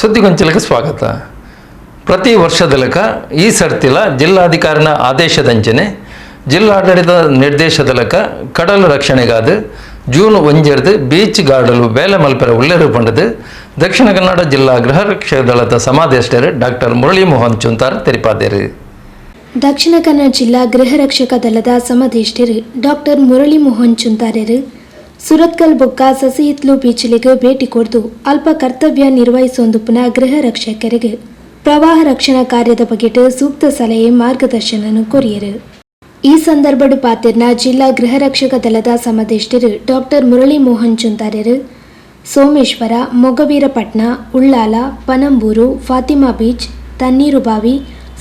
ಸುದ್ದಿಗೊಂಚಲಿಗೆ ಸ್ವಾಗತ. ಪ್ರತಿ ವರ್ಷದಲಕ ಈ ಸರ್ತಿಲ ಜಿಲ್ಲಾಧಿಕಾರಿನ ಆದೇಶದಂಚನೆ ಜಿಲ್ಲಾಡಳಿತ ನಿರ್ದೇಶದಲಕ ಕಡಲ ರಕ್ಷಣೆಗಾದ ಜೂನ್ ಒಂಜೆರ್ದು ಬೀಚ್ ಗಾರ್ಡಲು ಬೇಲೆ ಮಲ್ಪೆರ ಉಳ್ಳೇರು ಪಂಡದು ದಕ್ಷಿಣ ಕನ್ನಡ ಜಿಲ್ಲಾ ಗೃಹ ರಕ್ಷಕ ದಳದ ಸಮಾದೇಷ್ಟರು ಡಾಕ್ಟರ್ ಮುರಳಿ ಮೋಹನ್ ಚುಂತಾರ್ ತೆರಿಪಾದೇರು. ದಕ್ಷಿಣ ಕನ್ನಡ ಜಿಲ್ಲಾ ಗೃಹ ರಕ್ಷಕ ದಳದ ಸಮದೇಷ್ಟರು ಡಾಕ್ಟರ್ ಮುರಳಿ ಮೋಹನ್ ಚುಂತಾರ್ಯರು ಸುರತ್ಕಲ್ ಬೊಕ್ಕ ಸಸಿಹಿತ್ಲು ಬೀಚ್ಲಿಗೆ ಭೇಟಿ ಕೊಡ್ದು ಅಲ್ಪ ಕರ್ತವ್ಯ ನಿರ್ವಹಿಸೊಂದುಪುನ ಗೃಹ ರಕ್ಷಕರಿಗೆ ಪ್ರವಾಹ ರಕ್ಷಣಾ ಕಾರ್ಯದ ಬಗೆಟ್ ಸೂಕ್ತ ಸಲಹೆ ಮಾರ್ಗದರ್ಶನ ಕೋರಿಯರು. ಈ ಸಂದರ್ಭಡ್ ಪಾತಿರ್ನ ಜಿಲ್ಲಾ ಗೃಹ ರಕ್ಷಕ ದಳದ ಸಮದೇಷ್ಟರು ಡಾಕ್ಟರ್ ಮುರಳಿ ಮೋಹನ್ ಚುಂತಾರ್ಯರು ಸೋಮೇಶ್ವರ, ಮೊಗವೀರಪಟ್ನ, ಉಳ್ಳಾಲ, ಪನಂಬೂರು, ಫಾತಿಮಾ ಬೀಚ್ ತಣ್ಣೀರುಬಾವಿ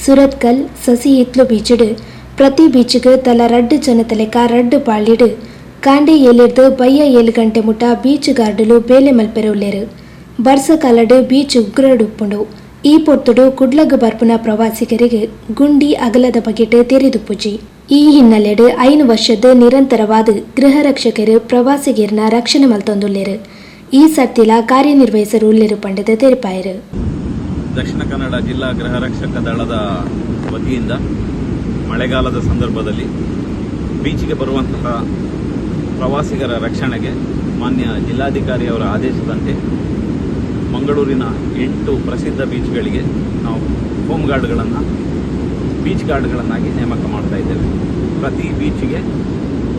ಸುರತ್ಕಲ್ ಸಸಿ ಹಿತ್ಲು ಬೀಚಿಡು. ಪ್ರತಿ ಬೀಚ್ಗೆ ತಲಾ ರಡ್ಡು ಜನತಲೆಕ ರಡ್ಡು ಪಾಳಿಡು ಕಾಂಡೆ ಏಲಿರ್ದು ಬಯ್ಯ ಏಳು ಗಂಟೆ ಮುಟ ಬೀಚ್ ಗಾರ್ಡುಲು ಬೇಲೆ ಮಲ್ಪೆರು ಉಲ್ಲೇರು ಬರ್ಸ ಕಾಲಡು ಬೀಚ್ ಉಗ್ರಡುಪ್ಪುಂಡು ಈ ಪೊತ್ತುಡು ಕುಡ್ಲಗ್ ಬರ್ಪುನ ಪ್ರವಾಸಿಗರಿಗೆ ಗುಂಡಿ ಅಗಲದ ಬಗೆಟ್ ತೆರೆದುಪ್ಪುಜಿ ಈ ಹಿನ್ನೆಲೆಡು ಐನು ವರ್ಷದ ನಿರಂತರವಾದ ಗೃಹ ರಕ್ಷಕರು ಪ್ರವಾಸಿಗರನ್ನ ರಕ್ಷಣೆ ಮಲ್ತೊಂದುಲ್ಲೇರು. ಈ ಸರ್ತಿಲ ಕಾರ್ಯನಿರ್ವಹಿಸರು ಉಲ್ಲೇರು ಪಂಡದ ತೆರಪಾಯರು. ದಕ್ಷಿಣ ಕನ್ನಡ ಜಿಲ್ಲಾ ಗೃಹ ರಕ್ಷಕ ದಳದ ವತಿಯಿಂದ ಮಳೆಗಾಲದ ಸಂದರ್ಭದಲ್ಲಿ ಬೀಚಿಗೆ ಬರುವಂತಹ ಪ್ರವಾಸಿಗರ ರಕ್ಷಣೆಗೆ ಮಾನ್ಯ ಜಿಲ್ಲಾಧಿಕಾರಿಯವರ ಆದೇಶದಂತೆ ಮಂಗಳೂರಿನ ಎಂಟು ಪ್ರಸಿದ್ಧ ಬೀಚ್ಗಳಿಗೆ ನಾವು ಹೋಮ್ ಗಾರ್ಡ್ಗಳನ್ನು, ಬೀಚ್ ಗಾರ್ಡ್ಗಳನ್ನಾಗಿ ನೇಮಕ ಮಾಡ್ತಾ ಇದ್ದೇವೆ. ಪ್ರತಿ ಬೀಚ್ಗೆ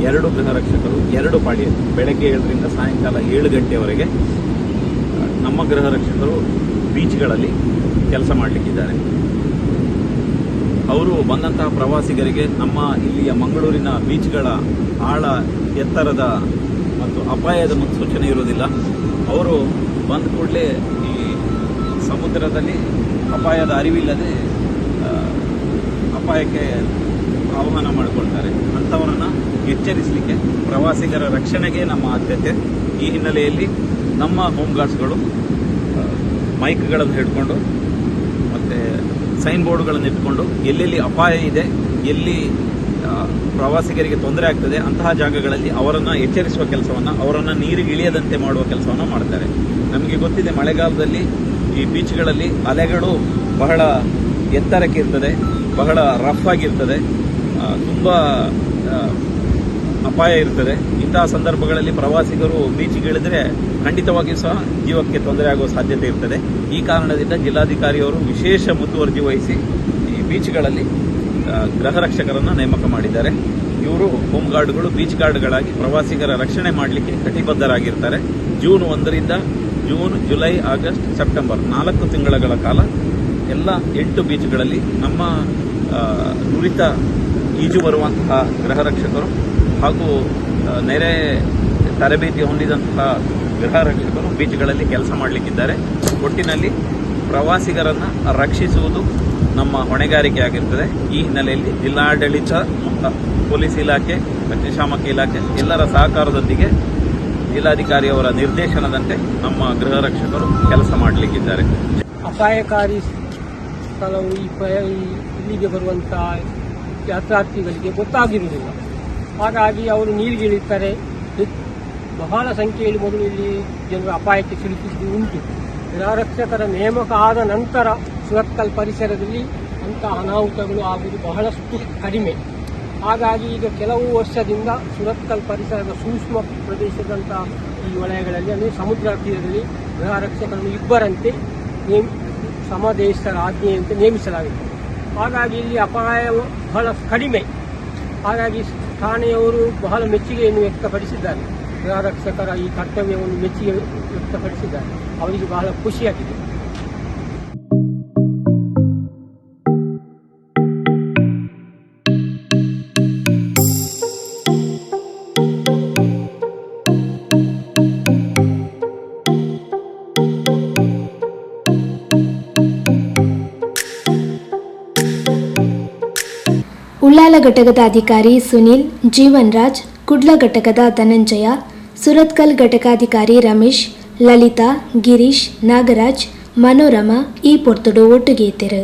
ಎರಡು ಗೃಹ ರಕ್ಷಕರು, ಎರಡು ಪಾಳಿ ಬೆಳಗ್ಗೆ ಏಳರಿಂದ ಸಾಯಂಕಾಲ ಏಳು ಗಂಟೆಯವರೆಗೆ ನಮ್ಮ ಗೃಹ ರಕ್ಷಕರು ಬೀಚ್ಗಳಲ್ಲಿ ಕೆಲಸ ಮಾಡಲಿಕ್ಕಿದ್ದಾರೆ. ಅವರು ಬಂದಂತಹ ಪ್ರವಾಸಿಗರಿಗೆ ನಮ್ಮ ಇಲ್ಲಿಯ ಮಂಗಳೂರಿನ ಬೀಚ್ಗಳ ಆಳ, ಎತ್ತರದ ಮತ್ತು ಅಪಾಯದ ಮುನ್ಸೂಚನೆ ಇರುವುದಿಲ್ಲ. ಅವರು ಬಂದ ಕೂಡಲೇ ಈ ಸಮುದ್ರದಲ್ಲಿ ಅಪಾಯದ ಅರಿವಿಲ್ಲದೆ ಅಪಾಯಕ್ಕೆ ಆಹ್ವಾನ ಮಾಡಿಕೊಳ್ತಾರೆ. ಅಂಥವರನ್ನು ಎಚ್ಚರಿಸಲಿಕ್ಕೆ ಪ್ರವಾಸಿಗರ ರಕ್ಷಣೆಗೆ ನಮ್ಮ ಆದ್ಯತೆ. ಈ ಹಿನ್ನೆಲೆಯಲ್ಲಿ ನಮ್ಮ ಹೋಮ್ ಗಾರ್ಡ್ಸ್ಗಳು ಮೈಕ್ಗಳನ್ನು ಹಿಡ್ಕೊಂಡು ಸೈನ್ ಬೋರ್ಡ್ಗಳನ್ನು ಇಟ್ಕೊಂಡು ಎಲ್ಲೆಲ್ಲಿ ಅಪಾಯ ಇದೆ, ಎಲ್ಲಿ ಪ್ರವಾಸಿಗರಿಗೆ ತೊಂದರೆ ಆಗ್ತದೆ, ಅಂತಹ ಜಾಗಗಳಲ್ಲಿ ಅವರನ್ನು ಎಚ್ಚರಿಸುವ ಕೆಲಸವನ್ನು, ಅವರನ್ನು ನೀರಿಗೆ ಇಳಿಯದಂತೆ ಮಾಡುವ ಕೆಲಸವನ್ನು ಮಾಡ್ತಾರೆ. ನಮಗೆ ಗೊತ್ತಿದೆ ಮಳೆಗಾಲದಲ್ಲಿ ಈ ಬೀಚ್ಗಳಲ್ಲಿ ಅಲೆಗಳು ಬಹಳ ಎತ್ತರಕ್ಕೆ ಇರ್ತದೆ, ಬಹಳ ರಫ್ ಆಗಿರ್ತದೆ. ತುಂಬ ಅಪಾಯ ಇರ್ತದೆ. ಇಂತಹ ಸಂದರ್ಭಗಳಲ್ಲಿ ಪ್ರವಾಸಿಗರು ಬೀಚಿಗಿಳಿದ್ರೆ ಖಂಡಿತವಾಗಿಯೂ ಸಹ ಜೀವಕ್ಕೆ ತೊಂದರೆ ಆಗುವ ಸಾಧ್ಯತೆ ಇರ್ತದೆ. ಈ ಕಾರಣದಿಂದ ಜಿಲ್ಲಾಧಿಕಾರಿಯವರು ವಿಶೇಷ ಮುತುವರ್ಜಿ ವಹಿಸಿ ಈ ಬೀಚ್ಗಳಲ್ಲಿ ಗೃಹ ರಕ್ಷಕರನ್ನು ನೇಮಕ ಮಾಡಿದ್ದಾರೆ. ಇವರು ಹೋಮ್ ಗಾರ್ಡ್ಗಳು ಬೀಚ್ ಗಾರ್ಡ್ಗಳಾಗಿ ಪ್ರವಾಸಿಗರ ರಕ್ಷಣೆ ಮಾಡಲಿಕ್ಕೆ ಕಟಿಬದ್ಧರಾಗಿರ್ತಾರೆ. ಜೂನ್ ಒಂದರಿಂದ ಜೂನ್, ಜುಲೈ, ಆಗಸ್ಟ್, ಸೆಪ್ಟೆಂಬರ್ ನಾಲ್ಕು ತಿಂಗಳ ಕಾಲ ಎಲ್ಲ ಎಂಟು ಬೀಚ್ಗಳಲ್ಲಿ ನಮ್ಮ ನುರಿತ ಈಜು ಬರುವಂತಹ ಗೃಹರಕ್ಷಕರು ಹಾಗೂ ನೆರೆ ತರಬೇತಿ ಹೊಂದಿದಂತಹ ಗೃಹರಕ್ಷಕರು ಬೀಚ್ಗಳಲ್ಲಿ ಕೆಲಸ ಮಾಡಲಿಕ್ಕಿದ್ದಾರೆ. ಒಟ್ಟಿನಲ್ಲಿ ಪ್ರವಾಸಿಗರನ್ನು ರಕ್ಷಿಸುವುದು ನಮ್ಮ ಹೊಣೆಗಾರಿಕೆ ಆಗಿರ್ತದೆ. ಈ ಹಿನ್ನೆಲೆಯಲ್ಲಿ ಜಿಲ್ಲಾಡಳಿತ ಮತ್ತು ಪೊಲೀಸ್ ಇಲಾಖೆ ಅಗ್ನಿಶಾಮಕ ಇಲಾಖೆ ಎಲ್ಲರ ಸಹಕಾರದೊಂದಿಗೆ ಜಿಲ್ಲಾಧಿಕಾರಿಯವರ ನಿರ್ದೇಶನದಂತೆ ನಮ್ಮ ಗೃಹ ರಕ್ಷಕರು ಕೆಲಸ ಮಾಡಲಿಕ್ಕಿದ್ದಾರೆ. ಅಪಾಯಕಾರಿ ಸ್ಥಳವು ಈ ಇಲ್ಲಿಗೆ ಬರುವಂಥ ಯಾತ್ರಾರ್ಥಿಗಳಿಗೆ ಗೊತ್ತಾಗಿರುವುದಿಲ್ಲ. ಹಾಗಾಗಿ ಅವರು ನೀರಿಗಿಳಿತಾರೆ ಬಹಳ ಸಂಖ್ಯೆಯಲ್ಲಿ ಮೊದಲು ಇಲ್ಲಿ ಜನರು ಅಪಾಯಕ್ಕೆ ಸಿಲುಕಿದ್ದು ಉಂಟು. ಗೃಹರಕ್ಷಕರ ನೇಮಕ ಆದ ನಂತರ ಸುರತ್ಕಲ್ ಪರಿಸರದಲ್ಲಿ ಅಂತಹ ಅನಾಹುತಗಳು ಆಗುವುದು ಬಹಳಷ್ಟು ಕಡಿಮೆ. ಹಾಗಾಗಿ ಈಗ ಕೆಲವು ವರ್ಷದಿಂದ ಸುರತ್ಕಲ್ ಪರಿಸರದ ಸೂಕ್ಷ್ಮ ಪ್ರದೇಶದಂಥ ಈ ವಲಯಗಳಲ್ಲಿ, ಅಂದರೆ ಸಮುದ್ರ ತೀರದಲ್ಲಿ ಗೃಹ ರಕ್ಷಕರನ್ನು ಇಬ್ಬರಂತೆ ನೇಮ್ ಸಮದೇಶರ ಆಜ್ಞೆಯಂತೆ ನೇಮಿಸಲಾಗಿದೆ. ಹಾಗಾಗಿ ಇಲ್ಲಿ ಅಪಾಯವು ಬಹಳ ಕಡಿಮೆ. ಹಾಗಾಗಿ ಠಾಣೆಯವರು ಬಹಳ ಮೆಚ್ಚುಗೆಯನ್ನು ವ್ಯಕ್ತಪಡಿಸಿದ್ದಾರೆ. ಗೃಹ ರಕ್ಷಕರ ಈ ಕರ್ತವ್ಯವನ್ನು ಮೆಚ್ಚುಗೆ ವ್ಯಕ್ತಪಡಿಸಿದ್ದಾರೆ. ಅವರಿಗೆ ಬಹಳ ಖುಷಿಯಾಗಿದೆ. ಉಳ್ಳಾಲ ಘಟಕದ ಅಧಿಕಾರಿ ಸುನಿಲ್, ಜೀವನ್ ರಾಜ್, ಕುಡ್ಲ ಘಟಕದ ಧನಂಜಯ, ಸುರತ್ಕಲ್ ಘಟಕಾಧಿಕಾರಿ ರಮೇಶ್, ಲಲಿತಾ, ಗಿರೀಶ್, ನಾಗರಾಜ್, ಮನೋರಮಾ, ಈ ಪೊರ್ತುಡು ಒಟ್ಟಿಗೆ ಇದ್ದರು.